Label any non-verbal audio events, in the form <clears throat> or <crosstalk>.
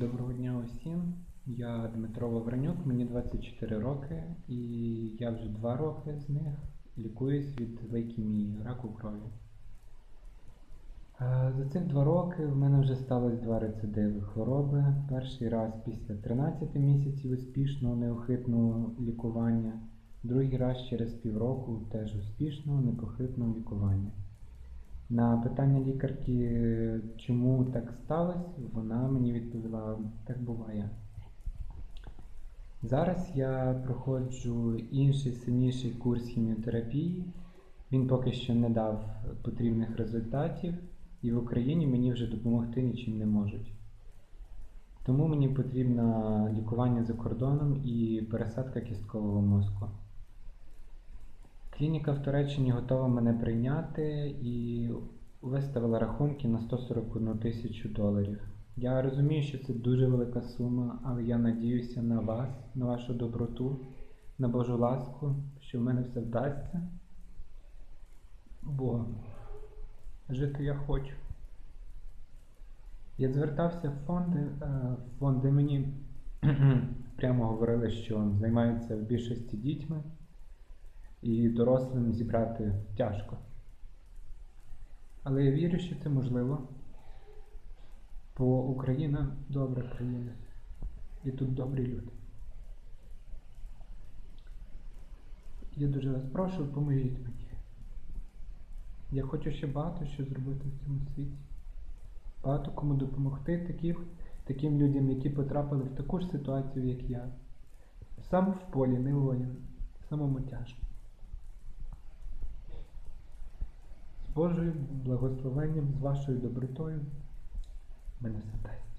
Доброго дня усім. Я Дмитро Вавренюк, мені 24 роки, і я вже 2 роки з них лікуюсь від лейкемії, раку крові. Е, За цих 2 роки в мене вже сталося два рецидиви хвороби. Перший раз після 13 місяців успішного неохитного лікування, другий раз через півроку теж успішного непохитного лікування. На питання лікарки, чому так сталося, вона мені відповіла, так буває. Зараз я проходжу інший сильніший курс хіміотерапії. Він поки що не дав потрібних результатів, і в Україні мені вже допомогти нічим не можуть. Тому мені потрібно лікування за кордоном і пересадка кісткового мозку. Клініка в Туреччині готова мене прийняти і виставила рахунки на 141 тисячу доларів. Я розумію, що це дуже велика сума, але я надіюся на вас, на вашу доброту, на Божу ласку, що в мене все вдасться. Бо жити я хочу. Я звертався в фонди, е, фонди мені <clears throat> прямо говорили, що займаються в більшості дітьми і дорослим зібрати тяжко. Але я вірю, що це можливо. Бо Україна добра країна. І тут добрі люди. Я дуже вас прошу, поможіть мені. Я хочу ще багато що зробити в цьому світі. Багато кому допомогти таких, таким людям, які потрапили в таку ж ситуацію, як я. Сам в полі не воїн, самому тяжко. З Божою благословенням, з вашою добротою мене все дасть.